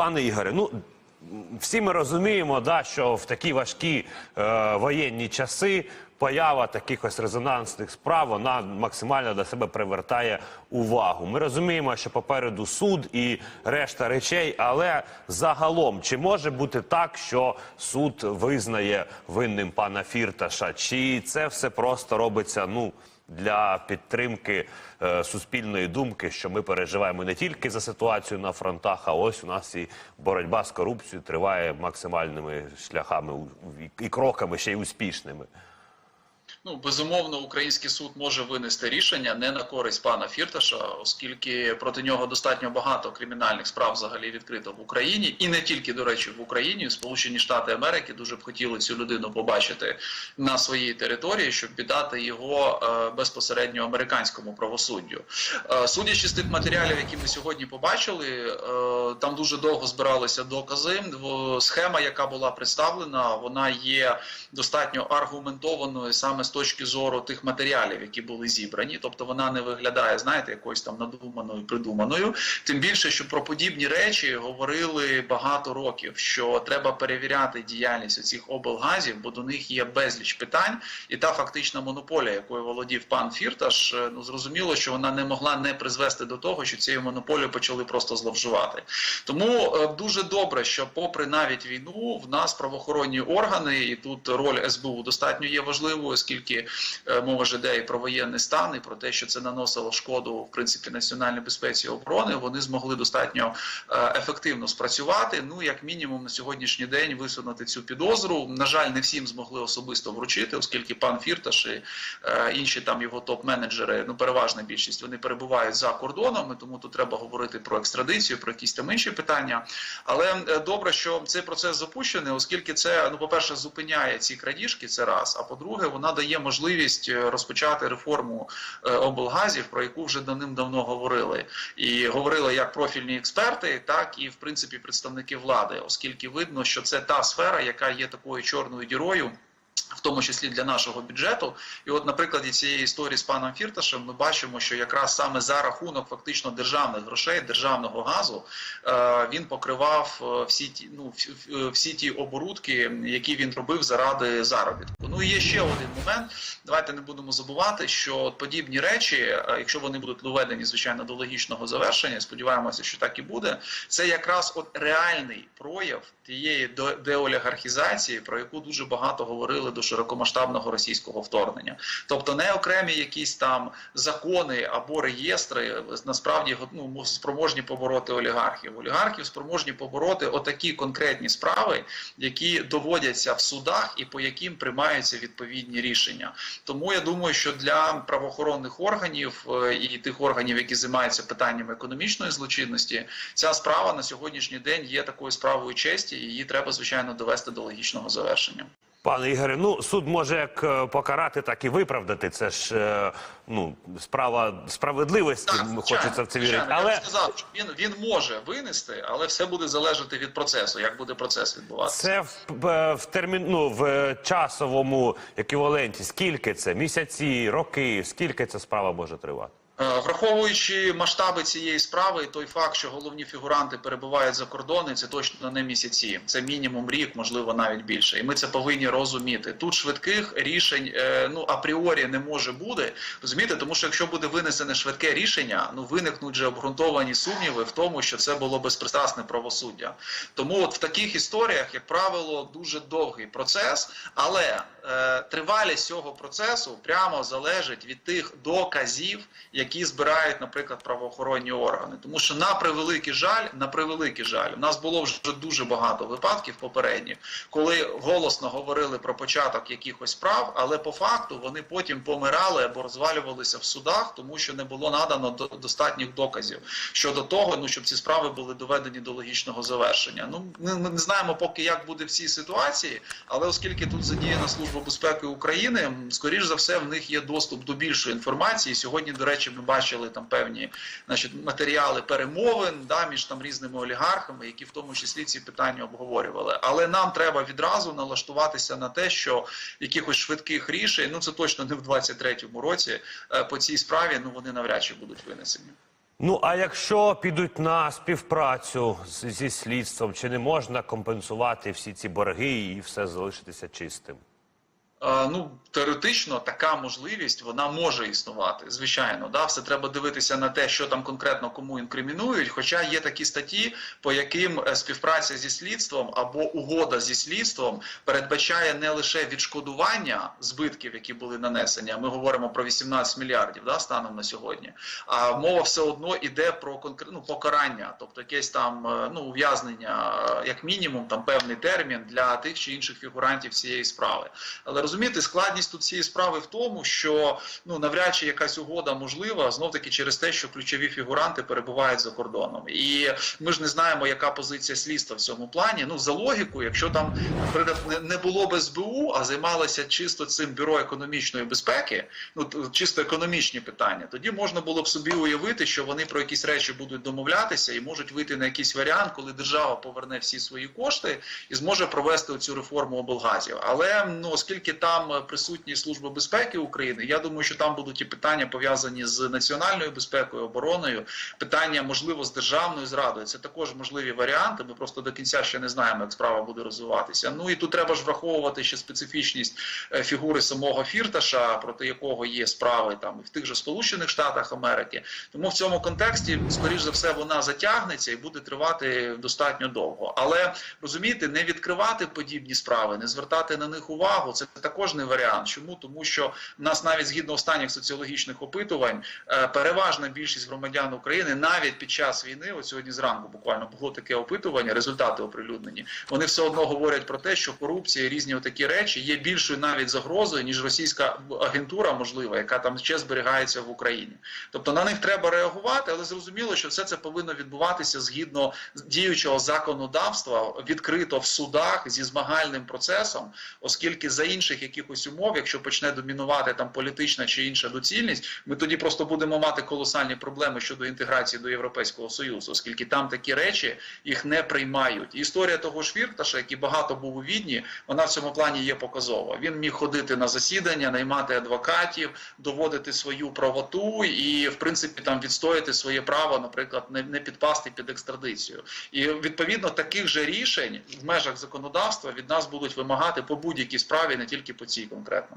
Пане Ігоре, ну всі ми розуміємо, да, що в такі важкі е, воєнні часи поява таких ось резонансних справ вона максимально до себе привертає увагу. Ми розуміємо, що попереду суд і решта речей, але загалом чи може бути так, що суд визнає винним пана Фірташа, чи це все просто робиться, ну для підтримки е, суспільної думки, що ми переживаємо не тільки за ситуацію на фронтах, а ось у нас і боротьба з корупцією триває максимальними шляхами і кроками ще й успішними. Ну, безумовно, український суд може винести рішення не на користь пана Фірташа, оскільки проти нього достатньо багато кримінальних справ взагалі відкрито в Україні, і не тільки, до речі, в Україні. Сполучені Штати Америки дуже б хотіли цю людину побачити на своїй території, щоб віддати його е, безпосередньо американському правосуддю. Е, судячи з тих матеріалів, які ми сьогодні побачили, е, там дуже довго збиралися докази. Схема, яка була представлена, вона є достатньо аргументованою саме точки зору тих матеріалів, які були зібрані. Тобто вона не виглядає, знаєте, якоюсь там надуманою, придуманою. Тим більше, що про подібні речі говорили багато років, що треба перевіряти діяльність оцих облгазів, бо до них є безліч питань, і та фактична монополія, якою володів пан Фірташ, е, ну зрозуміло, що вона не могла не призвести до того, що цією монополією почали просто зловживати. Тому е, дуже добре, що, попри навіть війну, в нас правоохоронні органи, і тут роль СБУ достатньо є важливою, оскільки е, мова ж іде і про воєнний стан, і про те, що це наносило шкоду в принципі національній безпеці і оборони. Вони змогли достатньо е, ефективно спрацювати. Ну як мінімум на сьогоднішній день висунути цю підозру. На жаль, не всім змогли особисто вручити, оскільки пан Фірташ і е, інші там його топ-менеджери, ну переважна більшість, вони перебувають за кордонами, тому тут треба говорити про екстрадицію, про якісь там інші питання. Але добре, що цей процес запущений, оскільки це, ну, по-перше, зупиняє ці крадіжки, це раз. А по-друге, вона дає можливість е, розпочати реформу е, облгазів, про яку вже давним-давно говорили. І говорили як профільні експерти, так і в принципі представники влади, оскільки видно, що це та сфера, яка є такою чорною дірою. В тому числі для нашого бюджету, і от на прикладі цієї історії з паном Фірташем ми бачимо, що якраз саме за рахунок фактично державних грошей, державного газу, е, він покривав всі ті, ну всі ті оборудки, які він робив заради заробітку. Ну є ще один момент. Давайте не будемо забувати, що подібні речі, е, якщо вони будуть доведені, звичайно, до логічного завершення, сподіваємося, що так і буде. Це якраз от реальний прояв тієї деолігархізації, про яку дуже багато говорили до широкомасштабного російського вторгнення. Тобто не окремі якісь там закони або реєстри насправді ну, спроможні побороти олігархів. Олігархів спроможні побороти отакі конкретні справи, які доводяться в судах і по яким приймаються відповідні рішення. Тому я думаю, що для правоохоронних органів е, і тих органів, які займаються питаннями економічної злочинності, ця справа на сьогоднішній день є такою справою честі, і її треба звичайно довести до логічного завершення. Пане Ігоре, ну суд може як е, покарати, так і виправдати. Це ж е, ну справа справедливості. звичайно, хочеться в це вірити. Але я сказав, що він він може винести, але все буде залежати від процесу, як буде процес відбуватися. Це в, в, в термін, ну, в е, часовому еквіваленті. Скільки це? Місяці, роки? Скільки ця справа може тривати? Е, Враховуючи масштаби цієї справи, той факт, що головні фігуранти перебувають за кордони, це точно не місяці, це мінімум рік, можливо, навіть більше. І ми це повинні розуміти. Тут швидких рішень е, ну апріорі не може бути. Розумієте, тому що якщо буде винесене швидке рішення, ну виникнуть же обґрунтовані сумніви в тому, що це було безпристрасне правосуддя. Тому от в таких історіях, як правило, дуже довгий процес, але е, тривалість цього процесу прямо залежить від тих доказів, які збирають, наприклад, правоохоронні органи. Тому що на превеликий жаль, на превеликий жаль, у нас було вже дуже багато випадків попередніх, коли голосно говорили про початок якихось справ, але по факту вони потім помирали або розвалювалися в судах, тому що не було надано до- достатніх доказів щодо того, ну щоб ці справи були доведені до логічного завершення. Ну ми не знаємо поки як буде в цій ситуації, але оскільки тут задіяна служба безпеки України, скоріш за все в них є доступ до більшої інформації. Сьогодні, до речі, ми бачили там певні значить, матеріали перемовин да, між там різними олігархами, які в тому числі ці питання обговорювали. Але нам треба відразу налаштуватися на те, що якихось швидких рішень, ну це точно не в 23-му році, е, по цій справі, ну вони навряд чи будуть винесені. Ну а якщо підуть на співпрацю зі слідством, чи не можна компенсувати всі ці борги і все залишитися чистим? Ну, теоретично така можливість вона може існувати. Звичайно, да, все треба дивитися на те, що там конкретно кому інкримінують. Хоча є такі статті, по яким е, співпраця зі слідством або угода зі слідством передбачає не лише відшкодування збитків, які були нанесені. а Ми говоримо про 18 мільярдів да, станом на сьогодні. А мова все одно йде про конкр... ну, покарання, тобто якесь там е, ну, ув'язнення, е, як мінімум, там певний термін для тих чи інших фігурантів цієї справи. Але розумієте, складність тут цієї справи в тому, що ну навряд чи якась угода можлива знов таки через те, що ключові фігуранти перебувають за кордоном, і ми ж не знаємо, яка позиція слідства в цьому плані. Ну за логіку, якщо там наприклад не- було б СБУ, а займалося чисто цим бюро економічної безпеки, ну чисто економічні питання, тоді можна було б собі уявити, що вони про якісь речі будуть домовлятися і можуть вийти на якийсь варіант, коли держава поверне всі свої кошти і зможе провести цю реформу облгазів. Але ну оскільки там е, присутні служба безпеки України, я думаю, що там будуть і питання пов'язані з національною безпекою, обороною, питання можливо з державною зрадою. Це також можливі варіанти. Ми просто до кінця ще не знаємо, як справа буде розвиватися. Ну і тут треба ж враховувати ще специфічність е, фігури самого Фірташа, проти якого є справи там і в тих же Сполучених Штатах Америки. Тому в цьому контексті, скоріш за все, вона затягнеться і буде тривати достатньо довго. Але розумієте, не відкривати подібні справи, не звертати на них увагу. Це також не варіант. Чому тому, що в нас навіть згідно останніх соціологічних опитувань, е, переважна більшість громадян України навіть під час війни, от сьогодні зранку буквально було таке опитування, результати оприлюднені. Вони все одно говорять про те, що корупція і різні такі речі є більшою навіть загрозою ніж російська агентура, можлива, яка там ще зберігається в Україні. Тобто на них треба реагувати, але зрозуміло, що все це повинно відбуватися згідно діючого законодавства, відкрито в судах зі змагальним процесом, оскільки за інших якихось умов, якщо почне домінувати там політична чи інша доцільність, ми тоді просто будемо мати колосальні проблеми щодо інтеграції до Європейського союзу, оскільки там такі речі їх не приймають. Історія того ж Фірташа, який багато був у відні, вона в цьому плані є показова. Він міг ходити на засідання, наймати адвокатів, доводити свою правоту і, в принципі, там відстояти своє право, наприклад, не, не підпасти під екстрадицію. І відповідно таких же рішень в межах законодавства від нас будуть вимагати по будь-якій справі, не тільки по цій конкретно.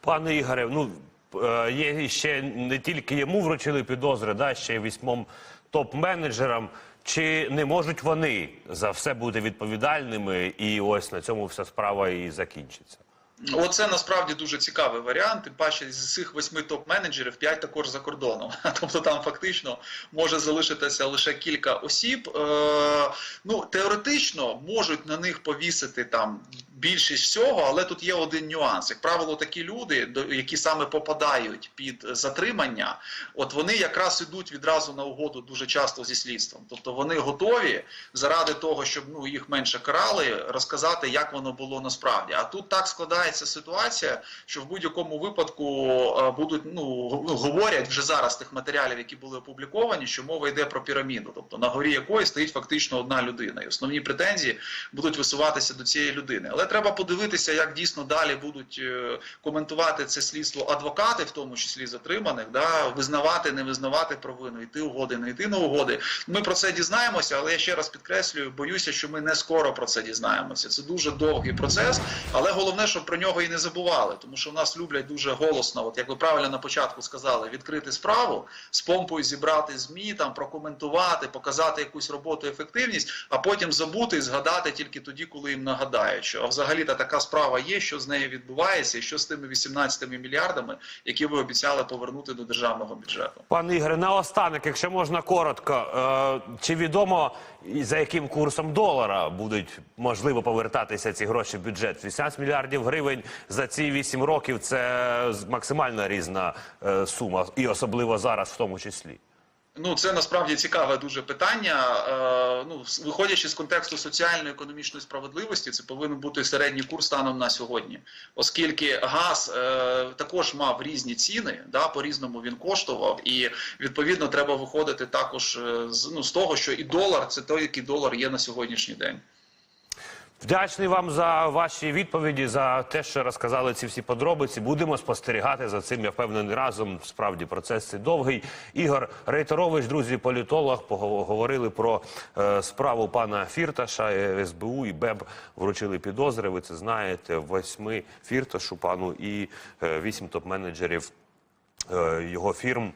Пане Ігоре, ну е, є ще не тільки йому вручили підозри, да, ще й вісьмом топ-менеджерам. Чи не можуть вони за все бути відповідальними, і ось на цьому вся справа і закінчиться? Оце насправді дуже цікавий варіант. Тим паче з цих восьми топ-менеджерів п'ять також за кордоном. Тобто там фактично може залишитися лише кілька осіб. Е, ну теоретично можуть на них повісити там більшість всього, але тут є один нюанс. Як правило, такі люди, які саме попадають під затримання, от вони якраз ідуть відразу на угоду дуже часто зі слідством. Тобто вони готові заради того, щоб ну їх менше карали, розказати, як воно було насправді. А тут так складається ситуація, що в будь-якому випадку е, будуть ну ну, говорять вже зараз тих матеріалів, які були опубліковані, що мова йде про піраміду, тобто на горі якої стоїть фактично одна людина, і основні претензії будуть висуватися до цієї людини. Але треба подивитися, як дійсно далі будуть е, коментувати це слідство адвокати, в тому числі затриманих, да визнавати, не визнавати провину, йти угоди, не йти на угоди. Ми про це дізнаємося, але я ще раз підкреслюю, боюся, що ми не скоро про це дізнаємося. Це дуже довгий процес, але головне, щоб про нього і не забували, тому що в нас люблять дуже голосно, от як ви правильно на початку сказали, відкрити справу з помпою зібрати змі, там прокоментувати, показати якусь роботу, ефективність, а потім забути і згадати тільки тоді, коли їм нагадають, що а взагалі та така справа є, що з нею відбувається, і що з тими 18 мільярдами, які ви обіцяли повернути до державного бюджету. Пане Ігоре, наостанок, якщо можна коротко, е, чи відомо за яким курсом долара будуть можливо повертатися ці гроші в бюджет? 18 мільярдів гривень за ці 8 років це максимально різна е, сума, і особливо зараз в тому числі. Ну, це насправді цікаве дуже питання. Е, ну, виходячи з контексту соціально-економічної справедливості, це повинен бути середній курс станом на сьогодні, оскільки газ е, також мав різні ціни, да, по різному він коштував, і відповідно треба виходити також е, з, ну, з того, що і долар це той, який долар є на сьогоднішній день. Вдячний вам за ваші відповіді, за те, що розказали ці всі подробиці. Будемо спостерігати за цим. Я впевнений разом. Справді процес цей довгий. Ігор Рейтерович, друзі, політолог, поговорили про е, справу пана Фірташа. Е, СБУ і БЕБ вручили підозри. Ви це знаєте. Восьми Фірташу пану і е, вісім топ-менеджерів е, його фірм